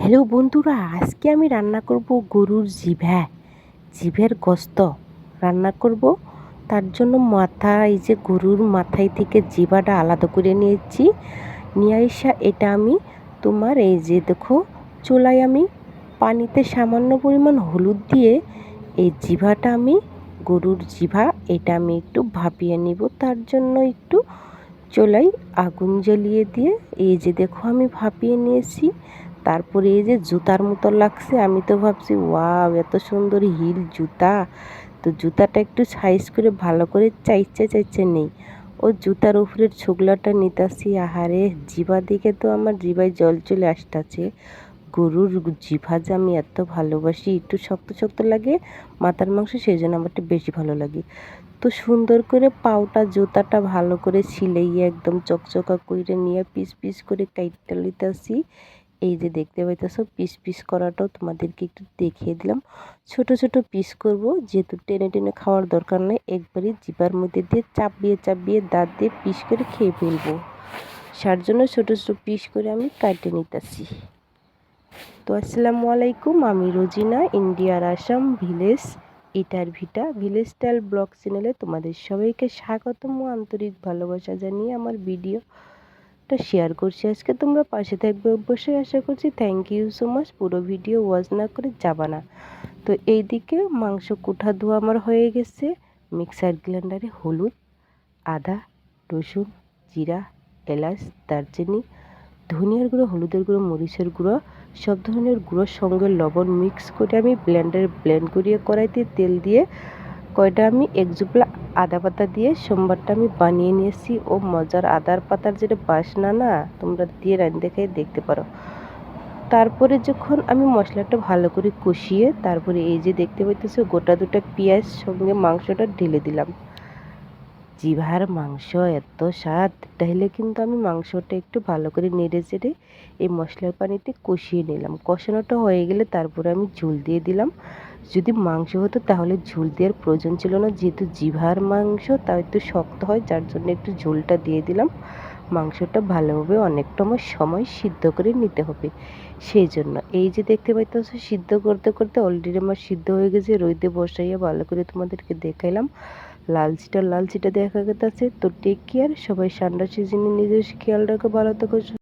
Hello বন্ধুরা, আজকে আমি রান্না করব গরুর জিভা। জিভের গোস্ত রান্না করব। তার জন্য মাথা এই যে গরুর মাথায় থেকে জিভাটা আলাদা করে নিয়েছি। নিয়ে আসা এটা আমি তোমার এই যে দেখো, চুলায় আমি পানিতে সামান্য পরিমাণ হলুদ দিয়ে এই জিভাটা আমি, গরুর জিভা এটা আমি একটু ভাপিয়ে নিব। তার জন্য একটু চুলায় আগুন জ্বালিয়ে দিয়ে এই যে দেখো আমি ভাপিয়ে নিয়েছি। তারপরে এই যে জুতার মতো লাগছে, আমি তো ভাবছি, ওয়াও, এত সুন্দর হিল জুতা। তো জুতাটা একটু সাইজ করে ভালো করে চাইছে চাইছে নেই। ও জুতার উপরের ছোগলাটা নিতাছি আহারে, জিভা দিকে তো আমার জিভায় জল চলে আসতেছে। গরুর জিভা যে আমি এত ভালোবাসি, একটু শক্ত শক্ত লাগে, মাথার মাংস সেই জন্য আমার একটু বেশি ভালো লাগে। তো সুন্দর করে পাউটা, জুতাটা ভালো করে ছিলাইয়ে একদম চকচকা করে নিয়ে পিস পিস করে কাইটটা লিতাছি এই যে দেখতে পাইতেছো পিস পিস করাটাও তোমাদেরকে একটু দেখিয়ে দিলাম। ছোট ছোট পিস করব, যেহেতু টেনে টেনে খাওয়ার দরকার নেই একবারই জিপার মধ্যে দিয়ে চাপিয়ে চাপিয়ে দাঁত দিয়ে পিস করে খেয়ে ফেলব। সার জন্য ছোট ছোট পিস করে আমি কাটে নিতেছি। তো আসসালামু আলাইকুম, আমি রোজিনা, ইন্ডিয়ার আসাম ভিলেজ, ইটার ভিটা ভিলেজ স্টাইল ব্লগ চ্যানেলে তোমাদের সবাইকে স্বাগতম, আন্তরিক ভালোবাসা জানিয়ে আমার ভিডিও টা শেয়ার করছি। আজকে তোমরা পাশে থাকবে অবশ্যই। আশা করছি থ্যাংক ইউ সো মাচ পুরো ভিডিও ওয়াচ না করে যাবা না। তো এই দিকে মাংস কুঠা ধোয়া আমার হয়ে গেছে। মিক্সার গ্রাইন্ডারে হলুদ, আদা, রসুন, জিরা, এলাচ, দারচিনি, ধনিয়ার গুঁড়ো, হলুদের গুঁড়ো, মরিচের গুঁড়ো, সব ধরনের গুঁড়োর সঙ্গে লবণ মিক্স করে আমি ব্লেন্ডারে ব্লেন্ড করিয়ে কড়াইতে তেল দিয়ে কয়টা আমি এক জুপলা আদা পাতা দিয়ে সোমবারটা আমি বানিয়ে নিয়েছি। ও মজার আদার পাতার যেটা বাসনা না, তোমরা দিয়ে রান দেখে দেখতে পারো। তারপরে যখন আমি মশলাটা ভালো করে কষিয়ে, তারপরে এই যে দেখতে পাইতেছো গোটা দুটা পেঁয়াজ সঙ্গে মাংসটা ঢেলে দিলাম। জিভার মাংস এত স্বাদ তাহলে কিন্তু আমি মাংসটা একটু ভালো করে নেড়ে চেড়ে এই মশলার পানিতে কষিয়ে নিলাম। কষানোটা হয়ে গেলে তারপরে আমি ঝুল দিয়ে দিলাম। যদি মাংস হতো তাহলে ঝোল দেওয়ার প্রয়োজন ছিল না। যেহেতু জিভার মাংস তাও একটু শক্ত হয়, যার জন্য একটু ঝোলটা দিয়ে দিলাম। মাংসটা ভালোভাবে অনেকটা আমার সময় সিদ্ধ করে নিতে হবে। সেই জন্য এই যে দেখতে পাইতেছো, সিদ্ধ করতে করতে অলরেডি আমার সিদ্ধ হয়ে গেছে। রইতে বসাইয়া ভালো করে তোমাদেরকে দেখাইলাম। লালচিটা লালচিটা দেখা গেছে তো টেক কেয়ার সবাই ঠান্ডা সিজনে নিজের খেয়াল রাখো, ভালো থাকো